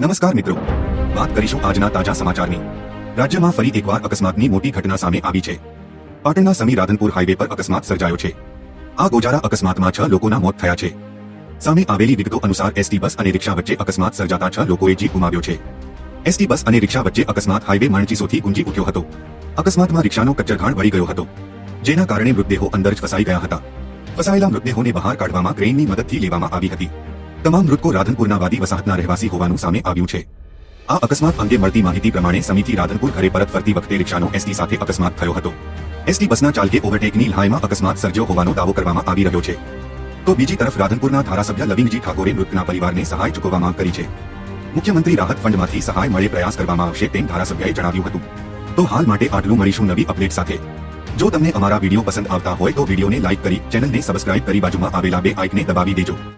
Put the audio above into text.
નમસ્કાર મિત્રો. વાત કરીશું આજના તાજા સમાચારની. રાજ્યમાં ફરી એકવાર અકસ્માતની મોટી ઘટના સામે આવી છે. પાટણના સમી રાધનપુર હાઈવે પર અકસ્માત સર્જાયો છે. આ ગોજારા અકસ્માતમાં છ લોકોના મોત થયા છે. સામે આવેલી વિગતો અનુસાર એસટી બસ અને રિક્ષા વચ્ચે અકસ્માત સર્જાતા છ લોકોએ જીવ ગુમાવ્યો છે. એસટી બસ અને રિક્ષા વચ્ચે અકસ્માત હાઈવે માણચીસોથી ગુંજી ઉઠ્યો હતો. અકસ્માતમાં રિક્ષાનો કચ્ચરઘાણ વળી ગયો હતો. જેના કારણે મૃતદેહો અંદર જ ફસાઈ ગયા હતા. ફસાયેલા મૃતદેહોને બહાર કાઢવામાં ક્રેનની મદદથી લેવામાં આવી હતી. તમામ મૃતકો રાધનપુરના વાદી વસાહતના રહેવાસી હોવાનું સામે આવ્યું છે. આ અકસ્માત અંગે મળતી માહિતી પ્રમાણે સમિતિ રાધનપુર ઘરે પરત ફરતી વખતે રિક્ષાનો એસટી સાથે અકસ્માત થયો હતો. એસટી બસના ચાલકે ઓવરટેકની લહાઈમાં અકસ્માત સર્જ્યો હોવાનો દાવો કરવામાં આવી રહ્યો છે. તો બીજી તરફ રાધનપુરના ધારાસભ્ય લવિંગજી ઠાકોરે મૃતકના પરિવારને સહાય ચૂકવવા માંગ કરી છે. મુખ્યમંત્રી રાહત ફંડમાંથી સહાય મળે પ્રયાસ કરવામાં આવશે તેમ ધારાસભ્યએ જણાવ્યું હતું. તો હાલ માટે આટલું મળીશું નવી અપડેટ સાથે. જો તમને અમારા વીડિયો પસંદ આવતા હોય તો વિડીયોને લાઇક કરી ચેનલને સબસ્ક્રાઇબ કરી બાજુમાં આવેલા બે આઇકને દબાવી દેજો.